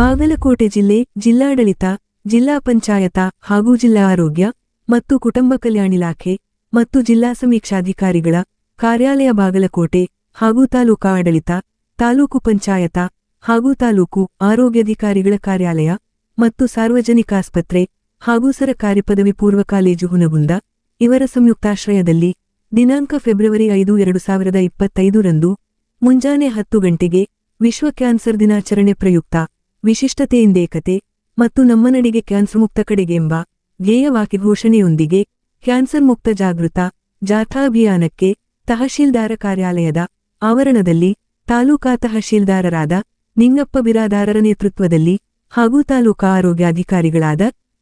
ಬಾಗಲಕೋಟೆ ಜಿಲ್ಲೆ ಜಿಲ್ಲಾಡಳಿತ, ಜಿಲ್ಲಾ ಪಂಚಾಯತ ಹಾಗೂ ಜಿಲ್ಲಾ ಆರೋಗ್ಯ ಮತ್ತು ಕುಟುಂಬ ಕಲ್ಯಾಣ ಇಲಾಖೆ ಮತ್ತು ಜಿಲ್ಲಾ ಸಮೀಕ್ಷಾಧಿಕಾರಿಗಳ ಕಾರ್ಯಾಲಯ ಬಾಗಲಕೋಟೆ ಹಾಗೂ ತಾಲೂಕಾ ಆಡಳಿತ, ತಾಲೂಕು ಪಂಚಾಯತ ಹಾಗೂ ತಾಲೂಕು ಆರೋಗ್ಯಾಧಿಕಾರಿಗಳ ಕಾರ್ಯಾಲಯ ಮತ್ತು ಸಾರ್ವಜನಿಕ ಆಸ್ಪತ್ರೆ ಹಾಗೂ ಸರಕಾರಿ ಪದವಿ ಪೂರ್ವ ಕಾಲೇಜು ಹುನಗುಂದ ಇವರ ಸಂಯುಕ್ತಾಶ್ರಯದಲ್ಲಿ ದಿನಾಂಕ ಫೆಬ್ರವರಿ ಐದು, ಎರಡು ಸಾವಿರದ ಮುಂಜಾನೆ ಹತ್ತು ಗಂಟೆಗೆ ವಿಶ್ವ ಕ್ಯಾನ್ಸರ್ ದಿನಾಚರಣೆ ಪ್ರಯುಕ್ತ ವಿಶಿಷ್ಟತೆಯಿಂದೇಕತೆ ಮತ್ತು ನಮ್ಮ ನಡಿಗೆ ಕ್ಯಾನ್ಸರ್ ಮುಕ್ತ ಕಡೆಗೆಂಬ ಧ್ಯೇಯವಾಕ್ಯ ಘೋಷಣೆಯೊಂದಿಗೆ ಕ್ಯಾನ್ಸರ್ ಮುಕ್ತ ಜಾಗೃತ ಜಾಥಾ ಅಭಿಯಾನಕ್ಕೆ ತಹಶೀಲ್ದಾರ ಕಾರ್ಯಾಲಯದ ಆವರಣದಲ್ಲಿ ತಾಲೂಕಾ ತಹಶೀಲ್ದಾರರಾದ ನಿಂಗಪ್ಪ ಬಿರಾದಾರರ ನೇತೃತ್ವದಲ್ಲಿ ಹಾಗೂ ತಾಲೂಕಾ ಆರೋಗ್ಯಾಧಿಕಾರಿಗಳಾದ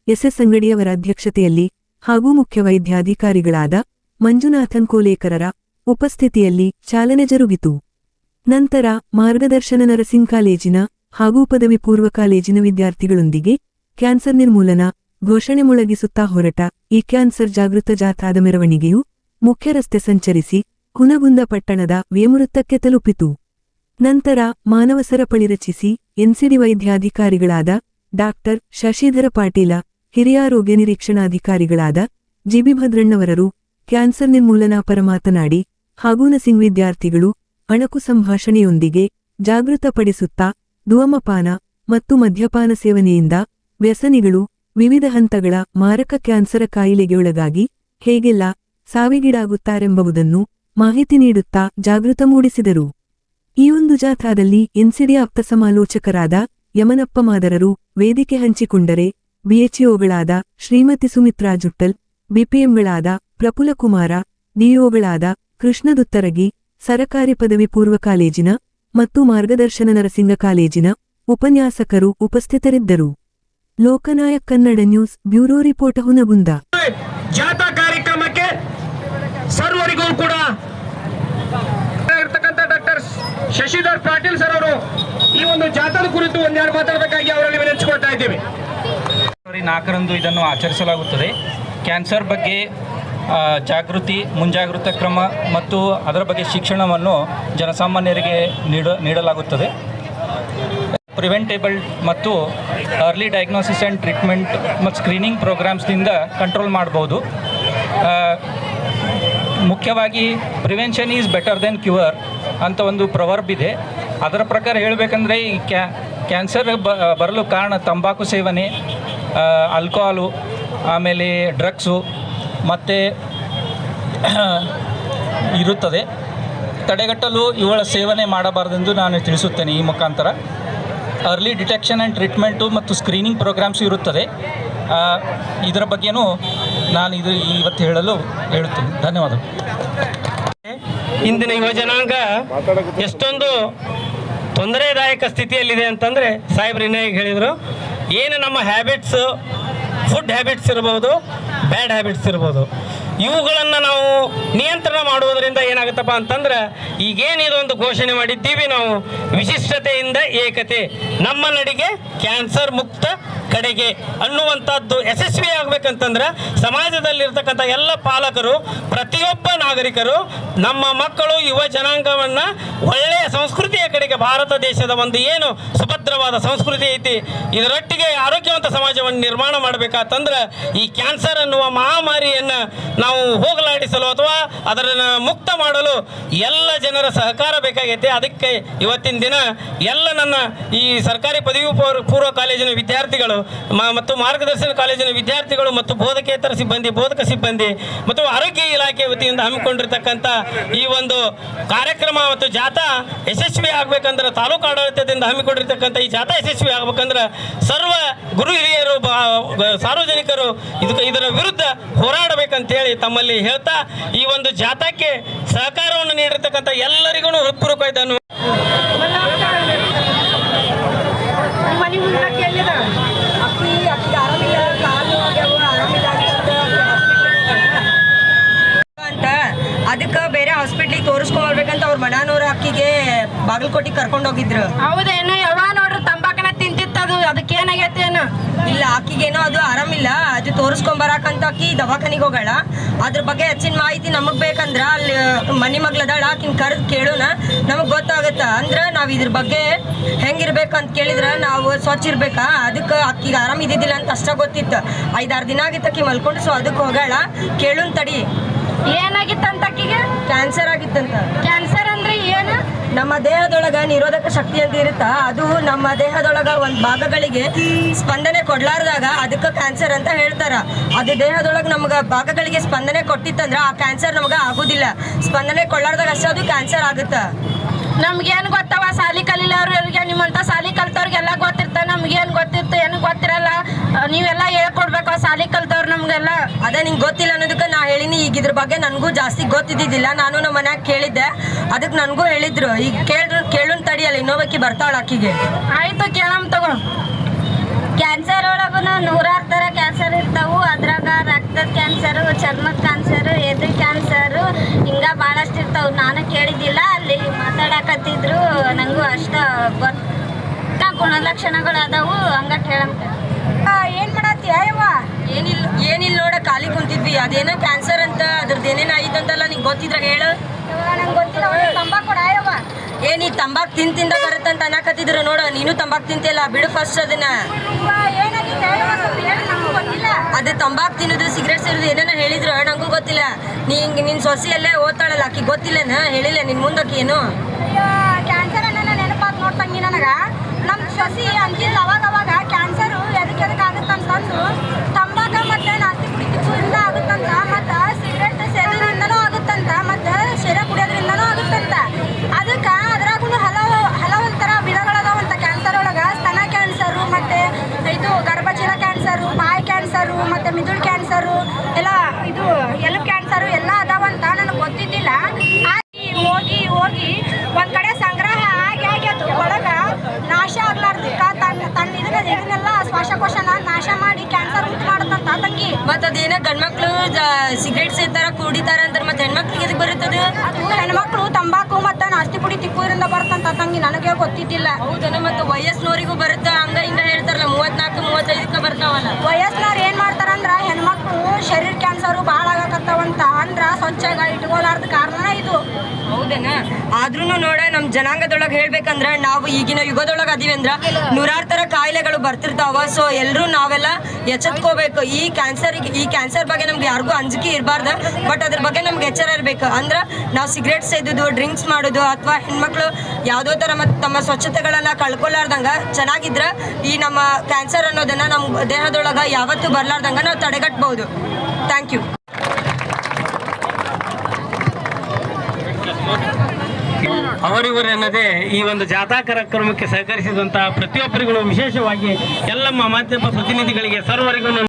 ಎಸ್ಎಸ್ ಅಂಗಡಿಯವರ ಅಧ್ಯಕ್ಷತೆಯಲ್ಲಿ ಹಾಗೂ ಮುಖ್ಯ ವೈದ್ಯಾಧಿಕಾರಿಗಳಾದ ಮಂಜುನಾಥನ್ ಕೋಲೇಕರರ ಉಪಸ್ಥಿತಿಯಲ್ಲಿ ಚಾಲನೆ ಜರುಗಿತು. ನಂತರ ಮಾರ್ಗದರ್ಶನ ನರಸಿಂಗ್ ಕಾಲೇಜಿನ ಹಾಗೂ ಪದವಿ ಪೂರ್ವ ಕಾಲೇಜಿನ ವಿದ್ಯಾರ್ಥಿಗಳೊಂದಿಗೆ ಕ್ಯಾನ್ಸರ್ ನಿರ್ಮೂಲನ ಘೋಷಣೆ ಮೊಳಗಿಸುತ್ತಾ ಹೊರಟ ಈ ಕ್ಯಾನ್ಸರ್ ಜಾಗೃತ ಜಾಥಾದ ಮೆರವಣಿಗೆಯು ಮುಖ್ಯ ರಸ್ತೆ ಸಂಚರಿಸಿ ಕುನಗುಂದ ಪಟ್ಟಣದ ವೇಮುವೃತ್ತಕ್ಕೆ ತಲುಪಿತು. ನಂತರ ಮಾನವ ಸರಪಳಿ ರಚಿಸಿ ಎನ್ಸಿಡಿ ವೈದ್ಯಾಧಿಕಾರಿಗಳಾದ ಡಾಕ್ಟರ್ ಶಶಿಧರ ಪಾಟೀಲ, ಹಿರಿಯ ಆರೋಗ್ಯ ನಿರೀಕ್ಷಣಾಧಿಕಾರಿಗಳಾದ ಜಿಬಿ ಭದ್ರಣ್ಣವರರು ಕ್ಯಾನ್ಸರ್ ನಿರ್ಮೂಲನಾ ಪರ ಮಾತನಾಡಿ ಹಾಗೂ ನಸಿಂಗ್ ವಿದ್ಯಾರ್ಥಿಗಳು ಅಣಕು ಸಂಭಾಷಣೆಯೊಂದಿಗೆ ಜಾಗೃತಪಡಿಸುತ್ತಾ ಧೂಮಪಾನ ಮತ್ತು ಮದ್ಯಪಾನ ಸೇವನೆಯಿಂದ ವ್ಯಸನಿಗಳು ವಿವಿಧ ಹಂತಗಳ ಮಾರಕ ಕ್ಯಾನ್ಸರ ಕಾಯಿಲೆಗೆ ಒಳಗಾಗಿ ಹೇಗೆಲ್ಲ ಸಾವಿಗೀಡಾಗುತ್ತಾರೆಂಬುದನ್ನು ಮಾಹಿತಿ ನೀಡುತ್ತಾ ಜಾಗೃತ ಮೂಡಿಸಿದರು. ಈ ಒಂದು ಜಾಥಾದಲ್ಲಿ ಎನ್ಸಿಡಿ ಆಪ್ತ ಸಮಾಲೋಚಕರಾದ ಯಮನಪ್ಪ ಮಾದರರು ವೇದಿಕೆ ಹಂಚಿಕೊಂಡರೆ ಬಿಎಚ್ಇಒಗಳಾದ ಶ್ರೀಮತಿ ಸುಮಿತ್ರಾ ಜುಟ್ಟಲ್, ಬಿಪಿಎಂಗಳಾದ ಪ್ರಫುಲಕುಮಾರ ಡಿಒಗಳಾದ ಕೃಷ್ಣದುತ್ತರಗಿ, ಸರಕಾರಿ ಪದವಿ ಪೂರ್ವ ಕಾಲೇಜಿನ ಮತ್ತು ಮಾರ್ಗದರ್ಶನ ನರಸಿಂಗ ಕಾಲೇಜಿನ ಉಪನ್ಯಾಸಕರು ಉಪಸ್ಥಿತರಿದ್ದರು. Loknayak Kannada news bureau report Hungund. ಜಾಥಾ ಕಾರ್ಯಕ್ರಮಕ್ಕೆ ಸರ್ವರಿಗೂ ಕೂಡ ಇರ್ತಕ್ಕಂಥ ಡಾಕ್ಟರ್ ಶಶಿಧರ್ ಪಾಟೀಲ್ ಸರ್ ಅವರು ಈ ಒಂದು ಜಾಥಾದ ಕುರಿತು ಒಂದೆರಡು ಮಾತಾಡಬೇಕಾಗಿ ಅವರಲ್ಲಿ ವಿನಂತಿಸಿಕೊಳ್ತಾ ಇದ್ದೀವಿ. ನಾಲ್ಕರಂದು ಇದನ್ನು ಆಚರಿಸಲಾಗುತ್ತದೆ. ಕ್ಯಾನ್ಸರ್ ಬಗ್ಗೆ ಜಾಗೃತಿ ಮುಂಜಾಗೃತ ಕ್ರಮ ಮತ್ತು ಅದರ ಬಗ್ಗೆ ಶಿಕ್ಷಣವನ್ನು ಜನಸಾಮಾನ್ಯರಿಗೆ ನೀಡ, ನೀಡಲಾಗುತ್ತದೆ. ಪ್ರಿವೆಂಟೇಬಲ್ ಮತ್ತು ಅರ್ಲಿ ಡಯಾಗ್ನೋಸಿಸ್ ಆ್ಯಂಡ್ ಟ್ರೀಟ್ಮೆಂಟ್ ಮತ್ತು ಸ್ಕ್ರೀನಿಂಗ್ ಪ್ರೋಗ್ರಾಮ್ಸ್ನಿಂದ ಕಂಟ್ರೋಲ್ ಮಾಡ್ಬೋದು. ಮುಖ್ಯವಾಗಿ prevention is better than cure ಅಂತ ಒಂದು ಪ್ರವರ್ಬ್ ಇದೆ. ಅದರ ಪ್ರಕಾರ ಹೇಳಬೇಕಂದ್ರೆ ಈ ಕ್ಯಾ, ಕ್ಯಾನ್ಸರ್ ಬ, ಬರಲು ಕಾರಣ ತಂಬಾಕು ಸೇವನೆ ಆಲ್ಕೋಹಾಲು, ಆಮೇಲೆ ಡ್ರಗ್ಸು ಮತ್ತು ಇರುತ್ತದೆ. ತಡೆಗಟ್ಟಲು ಇವಳ ಸೇವನೆ ಮಾಡಬಾರದೆಂದು ನಾನು ತಿಳಿಸುತ್ತೇನೆ ಈ ಮುಖಾಂತರ. ಅರ್ಲಿ ಡಿಟೆಕ್ಷನ್ ಆ್ಯಂಡ್ ಟ್ರೀಟ್ಮೆಂಟು ಮತ್ತು ಸ್ಕ್ರೀನಿಂಗ್ ಪ್ರೋಗ್ರಾಮ್ಸ್ ಇರುತ್ತದೆ. ಇದರ ಬಗ್ಗೆನೂ ನಾನು ಇದು ಇವತ್ತು ಹೇಳಲು ಹೇಳುತ್ತೇನೆ. ಧನ್ಯವಾದಗಳು. ಇಂದಿನ ಯುವ ಜನಾಂಗ ಎಷ್ಟೊಂದು ತೊಂದರೆದಾಯಕ ಸ್ಥಿತಿಯಲ್ಲಿದೆ ಅಂತಂದರೆ ಸಾಹೇಬ್ರು ಇನ್ನೇ ಹೇಳಿದರು. ಏನು ನಮ್ಮ ಹ್ಯಾಬಿಟ್ಸು ಫುಡ್ ಹ್ಯಾಬಿಟ್ಸ್ ಇರ್ಬೋದು, ಬ್ಯಾಡ್ ಹ್ಯಾಬಿಟ್ಸ್ ಇರ್ಬೋದು. ಇವುಗಳನ್ನು ನಾವು ನಿಯಂತ್ರಣ ಮಾಡುವುದರಿಂದ ಏನಾಗುತ್ತಪ್ಪ ಅಂತಂದ್ರೆ, ಈಗೇನು ಇದೊಂದು ಘೋಷಣೆ ಮಾಡಿದ್ದೀವಿ ನಾವು, ವಿಶಿಷ್ಟತೆಯಿಂದ ಏಕತೆ ನಮ್ಮ ನಡಿಗೆ ಕ್ಯಾನ್ಸರ್ ಮುಕ್ತ ಕಡೆಗೆ ಅನ್ನುವಂಥದ್ದು ಯಶಸ್ವಿ ಆಗ್ಬೇಕಂತಂದ್ರೆ ಸಮಾಜದಲ್ಲಿರ್ತಕ್ಕಂಥ ಎಲ್ಲ ಪಾಲಕರು, ಪ್ರತಿಯೊಬ್ಬ ನಾಗರಿಕರು, ನಮ್ಮ ಮಕ್ಕಳು, ಯುವ ಜನಾಂಗವನ್ನು ಒಳ್ಳೆಯ ಸಂಸ್ಕೃತಿಯ ಕಡೆಗೆ ಭಾರತ ದೇಶದ ಒಂದು ಏನು ಸುಭದ್ರವಾದ ಸಂಸ್ಕೃತಿ ಐತಿ, ಇದರೊಟ್ಟಿಗೆ ಆರೋಗ್ಯವಂತ ಸಮಾಜವನ್ನು ನಿರ್ಮಾಣ ಮಾಡಬೇಕಾತಂದ್ರೆ ಈ ಕ್ಯಾನ್ಸರ್ ಅನ್ನುವ ಮಹಾಮಾರಿಯನ್ನು ನಾವು ಹೋಗಲಾಡಿಸಲು ಅಥವಾ ಅದನ್ನು ಮುಕ್ತ ಮಾಡಲು ಎಲ್ಲ ಜನರ ಸಹಕಾರ ಬೇಕಾಗೈತೆ. ಅದಕ್ಕೆ ಇವತ್ತಿನ ದಿನ ಎಲ್ಲ ನನ್ನ ಈ ಸರ್ಕಾರಿ ಪದವಿ ಪೂರ್ವ ಕಾಲೇಜಿನ ವಿದ್ಯಾರ್ಥಿಗಳು ಮತ್ತು ಮಾರ್ಗದರ್ಶನ ಕಾಲೇಜಿನ ವಿದ್ಯಾರ್ಥಿಗಳು ಮತ್ತು ಬೋಧಕೇತರ ಸಿಬ್ಬಂದಿ, ಬೋಧಕ ಸಿಬ್ಬಂದಿ ಮತ್ತು ಆರೋಗ್ಯ ಇಲಾಖೆ ವತಿಯಿಂದ ಹಮ್ಮಿಕೊಂಡಿರ್ತಕ್ಕಂಥ ಈ ಒಂದು ಕಾರ್ಯಕ್ರಮ ಮತ್ತು ಜಾಥಾ ಯಶಸ್ವಿ ಆಗಬೇಕಂದ್ರೆ ತಾಲೂಕು ಆಡಳಿತದಿಂದ ಹಮ್ಮಿಕೊಂಡಿರ್ತಕ್ಕಂಥ ಈ ಜಾಥಾ ಯಶಸ್ವಿ ಆಗಬೇಕಂದ್ರೆ ಸರ್ವ ಗುರು ಹಿರಿಯರು ಸಾರ್ವಜನಿಕರು ಇದಕ್ಕೆ ಇದರ ವಿರುದ್ಧ ಹೋರಾಡಬೇಕಂತೇಳಿ ತಮ್ಮಲ್ಲಿ ಹೇಳ್ತಾ ಈ ಒಂದು ಜಾಥಾಕ್ಕೆ ಸಹಕಾರವನ್ನು ನೀಡಿರ್ತಕ್ಕಂಥ ಎಲ್ಲರಿಗೂ ಹೃತ್ಪೂರ್ವಕ ಇದನ್ನು ಮನೆ ಮುಂದೆ ಕೇಳಿದ ಅಕ್ಕಿ ಅಕ್ಕಿ ಆರಾಮಿಲ್ಲ ಕಾಲು ಆಗ್ಯಾವ ಆರಾಮಿಲ್ಲ ಅಂತ ಅದಕ್ಕೆ ಬೇರೆ ಹಾಸ್ಪಿಟ್ಲಿಗೆ ತೋರಿಸ್ಕೊಂಬರ್ಬೇಕಂತ ಅವ್ರ ಬಾಗಲಕೋಟಿಗೆ ಕರ್ಕೊಂಡು ಹೋಗಿದ್ರು ಹೌದೇನು ಯಾವ ನೋಡ್ರಿ ತಂಬಾಕನ ತಿಂತಿತ್ತದು ಅದಕ್ಕೆ ಏನಾಗೈತೆ ಏನು? ಇಲ್ಲ ಆಕಿಗೇನೋ ಅದು ಆರಾಮಿಲ್ಲ. ಅದು ತೋರಿಸ್ಕೊಂಡ್ ಬರಾಕಂತ ಆಕಿ ದವಾಖಾನಿಗೆ ಹೋಗಳ. ಅದ್ರ ಬಗ್ಗೆ ಹೆಚ್ಚಿನ ಮಾಹಿತಿ ನಮಗ್ ಬೇಕಂದ್ರ ಅಲ್ಲಿ ಮನಿ ಮಗ್ಲದಾಳ ಆಕಿನ ಕರೆದು ಕೇಳೋಣ. ನಮಗ್ ಗೊತ್ತಾಗತ್ತ. ಅಂದ್ರ ನಾವ್ ಇದ್ರ ಬಗ್ಗೆ ಹೆಂಗಿರ್ಬೇಕಂತ ಕೇಳಿದ್ರ ನಾವು ಸ್ವಚ್ಛ ಇರ್ಬೇಕಾ? ಅದಕ್ಕೆ ಆಕಿಗೆ ಆರಾಮ್ ಇದ್ದಿದ್ದಿಲ್ಲ ಅಂತ ಅಷ್ಟ ಗೊತ್ತಿತ್ತು. ಐದಾರು ದಿನ ಆಗಿತ್ತು ಆಕಿ ಮಲ್ಕೊಂಡು ಸೊ ಅದಕ್ಕೆ ಹೋಗಾಳ. ಕೇಳುನ್ ತಡಿ. ಏನಾಗಿತ್ತಂತ ಆಕಿಗೆ? ಕ್ಯಾನ್ಸರ್ ಆಗಿತ್ತಂತ. ಕ್ಯಾನ್ಸರ್ ಅಂದ್ರೆ ನಮ್ಮ ದೇಹದೊಳಗ ನಿರೋಧಕ ಶಕ್ತಿ ಅಂತ ಇರುತ್ತ ಅದು ನಮ್ಮ ದೇಹದೊಳಗ ಒಂದ್ ಭಾಗಗಳಿಗೆ ಸ್ಪಂದನೆ ಕೊಡ್ಲಾರ್ದಾಗ ಅದಕ್ಕೆ ಕ್ಯಾನ್ಸರ್ ಅಂತ ಹೇಳ್ತಾರ. ಅದು ದೇಹದೊಳಗ ನಮ್ಗ ಭಾಗಗಳಿಗೆ ಸ್ಪಂದನೆ ಕೊಟ್ಟಿತ್ತಂದ್ರ ಆ ಕ್ಯಾನ್ಸರ್ ನಮ್ಗ ಆಗುದಿಲ್ಲ. ಸ್ಪಂದನೆ ಕೊಡ್ಲಾರ್ದಾಗ ಅಷ್ಟೇ ಅದು ಕ್ಯಾನ್ಸರ್ ಆಗುತ್ತ. ನಮ್ಗೇನ್ ಗೊತ್ತವ? ಸಾಲಿ ಕಲಿಲವ್ರಿಗೆ ನಿಮ್ಮಂತ ಸಾಲಿ ಕಲ್ತವ್ರಿಗೆಲ್ಲ ಗೊತ್ತಿರ್ತ. ನಮ್ಗೇನ್ ಗೊತ್ತಿರ್ತ ಏನು ಗೊತ್ತಿರಲ್ಲ. ನೀವೆಲ್ಲ ಹೇಳ್ಕೊಡ್ಬೇಕು ಸಾಲಿ ಕಲ್ತವ್ರು ನಮ್ಗೆಲ್ಲ. ಅದೇ ನಿಂಗೆ ಗೊತ್ತಿಲ್ಲ ಅನ್ನೋದಕ್ಕೆ ನಾ ಹೇಳಿನಿ ಈಗ ಇದ್ರ ಬಗ್ಗೆ ನನಗೂ ಜಾಸ್ತಿ ಗೊತ್ತಿದ್ದಿದ್ದಿಲ್ಲ. ನಾನು ನಮ್ಮ ಮನ್ಯಾಗ ಕೇಳಿದ್ದೆ. ಅದಕ್ಕೆ ನನಗೂ ಹೇಳಿದ್ರು. ಈಗ ಕೇಳಿದ್ರು ಕೇಳುನ್ ತಡಿಯಲ್ಲ ಇನ್ನೊಬ್ಬಕ್ಕಿ ಬರ್ತಾಳ ಆಕಿಗೆ. ಆಯ್ತು ಕೇಳಮ್ ತಗೋ. ಕ್ಯಾನ್ಸರ್ ಒಳಗೂ ನೂರಾರು ಥರ ಕ್ಯಾನ್ಸರ್ ಇರ್ತಾವು. ಅದ್ರಾಗ ರಕ್ತದ ಕ್ಯಾನ್ಸರು ಚರ್ಮದ ಕ್ಯಾನ್ಸರು ಎದೆ ಕ್ಯಾನ್ಸರು ಹಿಂಗ ಭಾಳಷ್ಟು ಇರ್ತಾವು. ನಾನು ಕೇಳಿದ್ದಿಲ್ಲ. ಅಲ್ಲಿ ಮಾತಾಡಕತ್ತಿದ್ರು. ನನಗೂ ಅಷ್ಟ ಗೊತ್ತ ಗುಣಲಕ್ಷಣಗಳು ಅದಾವು. ಹಂಗ ಕೇಳಂತ ಏನ್ ಮಾಡತ್ತಿ ಅಯ್ಯವ್ವ ಏನಿಲ್ಲ ಏನಿಲ್ಲ ನೋಡ ಖಾಲಿ ಕುಂತಿದ್ವಿ ಅದೇನೋ ಕ್ಯಾನ್ಸರ್ ಅಂತ ಅದ್ರದ್ದು ಏನೇನು ಐತಂತಲ್ಲ ನಿಂಗೆ ಗೊತ್ತಿದ್ರ ಹೇಳು. ನಂಗೆ ಗೊತ್ತಿಲ್ಲ ತಂಬಾಕು ಏ ನೀ ತಂಬಾಕ್ ತಿನ್ ತಿಂದ ಬರುತ್ತಂತ ಅನ್ನಕತ್ತಿದ್ರು ನೋಡ. ನೀನು ತಂಬಾಕ್ ತಿಂತಿಲ್ಲ ಬಿಡು ಫಸ್ಟ್ ಅದನ್ನ. ಅದು ತಂಬಾಕ್ ತಿನ್ನೋದು ಸಿಗರೇಟ್ ಸೇರೋದು ಏನೇನೋ ಹೇಳಿದ್ರು ನಂಗೂ ಗೊತ್ತಿಲ್ಲ. ನೀ ಹಿಂಗೆ ನಿನ್ ಸೊಸಿಯಲ್ಲೇ ಓದ್ತಾಳಲ್ಲ ಆಕಿ ಗೊತ್ತಿಲ್ಲನ? ಹೇಳಿಲ್ಲ ನಿನ್ ಮುಂದಕ್ಕೆ ಏನು? ಕ್ಯಾನ್ಸರ್ ಅನ್ನ ನೆನಪಾತ್ ನೋಡ್ತಂಗಿ ನನಗ. ನಮ್ಮ ಸೊಸಿ ಅಂತಿಲ್ಲ ಅವಾಗ ಅವಾಗ ಕ್ಯಾನ್ಸರು ಎದಕ್ಕೆ ಎದಕ್ಕೆ ಆಗುತ್ತಂತಂದು ತಂಬಾಕ ಮತ್ತೆ ನಾಸ್ತಿ ಕುಡಿತಿದ್ರಿಂದ ಆಗುತ್ತಂತ ಮತ್ತು ಸಿಗರೆಟ್ ಸೇದೋದ್ರಿಂದನೂ ಆಗುತ್ತಂತ ಮತ್ತು ಶೀರೆ ಕುಡಿಯೋದ್ರಿಂದನೂ ಆಗುತ್ತಂತ ಅದಕ್ಕೆ ಅದ್ರಾಗೂ ಹಲವು ಹಲವು ಥರ ವಿಧಗಳದಾವಂತ ಕ್ಯಾನ್ಸರ್ ಒಳಗೆ ಸ್ತನ ಕ್ಯಾನ್ಸರು ಮತ್ತು ಇದು ಗರ್ಭಚೀಲ ಕ್ಯಾನ್ಸರು ಬಾಯಿ ಕ್ಯಾನ್ಸರು ಮತ್ತು ಮಿದುಳು ಕ್ಯಾನ್ಸರು ಎಲ್ಲ ಇದು ಎಲುಬು ಕ್ಯಾನ್ಸರು ಎಲ್ಲ ಅದಾವಂತ ನನಗೆ ಗೊತ್ತಿದ್ದಿಲ್ಲ ಆಗಿ ಹೋಗಿ ಹೋಗಿ ಒಂದ್ ಕಡೆ ಸಂಗ್ರಹ ಆಗಿ ಆಗಿ ಅದು ಒಳಗ ನಾಶ ಆಗ್ಲಾರ್ದಕ್ಕ ತನ್ನ ತನ್ನ ಇದನ್ನ ಇದನ್ನೆಲ್ಲ ಶ್ವಾಸಕೋಶನ ನಾಶ ಮಾಡಿ ಕ್ಯಾನ್ಸರ್ ಉಂಟು ಮಾಡುತ್ತಂತ ತಂಗಿ ಮತ್ತ ಅದೇನ ಗಂಡ್ಮಕ್ಳು ಸಿಗರೇಟ್ ಸೇತಾರ ಕುಡಿತಾರ ಅಂದ್ರೆ ಮತ್ತೆ ಹೆಣ್ಮಕ್ಳಿಗೆ ಎದಕ್ ಬರುತ್ತದೆ? ಹೆಣ್ಮಕ್ಳು ತಂಬಾಕು ಮತ್ತು ನಾಸ್ತಿ ಪುಡಿ ತಿಕ್ಕುವುದರಿಂದ ಬರ್ತಂತ ತಂಗಿ ನನಗೆ ಗೊತ್ತಿದ್ದಿಲ್ಲ. ಹೌದನ ಮತ್ತೆ ವಯಸ್ಸಿನವರಿಗೂ ಬರುತ್ತೆ? ಹಂಗ ಹಿಂಗ ಹೇಳ್ತಾರಲ್ಲ ಮೂವತ್ನಾಲ್ಕು ಮೂವತ್ತೈದಕ್ಕೆ ಬರ್ತಾವಲ್ಲ? ವಯಸ್ಸಿನವ್ರು ಏನ್ ಮಾಡ್ತಾರಂದ್ರ ಹೆಣ್ಮಕ್ಳು ಶರೀರ ಕ್ಯಾನ್ಸರು ಭಾಳ ಆಗಕತ್ತಾವಂತ ಅಂದ್ರ ಸ್ವಚ್ಛಗ ಇಟ್ಕೊಲಾರ್ದ ಕಾರಣ ಇದು. ಆದ್ರೂ ನೋಡ, ನಮ್ ಜನಾಂಗದೊಳಗ ಹೇಳ್ಬೇಕಂದ್ರ ನಾವು ಈಗಿನ ಯುಗದೊಳಗ ಅದೀವಿ ಅಂದ್ರ ನೂರಾರು ತರ ಕಾಯಿಲೆಗಳು ಬರ್ತಿರ್ತಾವ. ಸೊ ಎಲ್ಲರೂ ನಾವೆಲ್ಲ ಎಚ್ಚೆತ್ಕೋಬೇಕು. ಈ ಕ್ಯಾನ್ಸರ್ ಈ ಕ್ಯಾನ್ಸರ್ ಬಗ್ಗೆ ನಮ್ಗೆ ಯಾರಿಗೂ ಅಂಜಿಕೆ ಇರಬಾರ್ದು. ಬಟ್ ಅದ್ರ ಬಗ್ಗೆ ನಮ್ಗೆ ಎಚ್ಚರ ಇರ್ಬೇಕು. ಅಂದ್ರ ನಾವು ಸಿಗರೇಟ್ ಸೇದುದು ಡ್ರಿಂಕ್ಸ್ ಮಾಡೋದು, ಅಥವಾ ಹೆಣ್ಮಕ್ಳು ಯಾವ್ದೋ ತರ ತಮ್ಮ ಸ್ವಚ್ಛತೆಗಳನ್ನ ಕಳ್ಕೊಲಾರ್ದಂಗ ಚೆನ್ನಾಗಿದ್ರ ಈ ನಮ್ಮ ಕ್ಯಾನ್ಸರ್ ಅನ್ನೋದನ್ನ ನಮ್ಮ ದೇಹದೊಳಗ ಯಾವತ್ತೂ ಬರ್ಲಾರ್ದಂಗ ನಾವು ತಡೆಗಟ್ಟಬಹುದು ಥ್ಯಾಂಕ್ ಯು ಅವರಿವರು ಈ ಒಂದು ಜಾಥಾ ಕಾರ್ಯಕ್ರಮಕ್ಕೆ ಸಹಕರಿಸಿದಂತಹ ಪ್ರತಿಯೊಬ್ಬರಿಗೂ ವಿಶೇಷವಾಗಿ ಎಲ್ಲಮ್ಮ ಮಾಧ್ಯಮ ಪ್ರತಿನಿಧಿಗಳಿಗೆ ಸರ್ವರಿಗೂ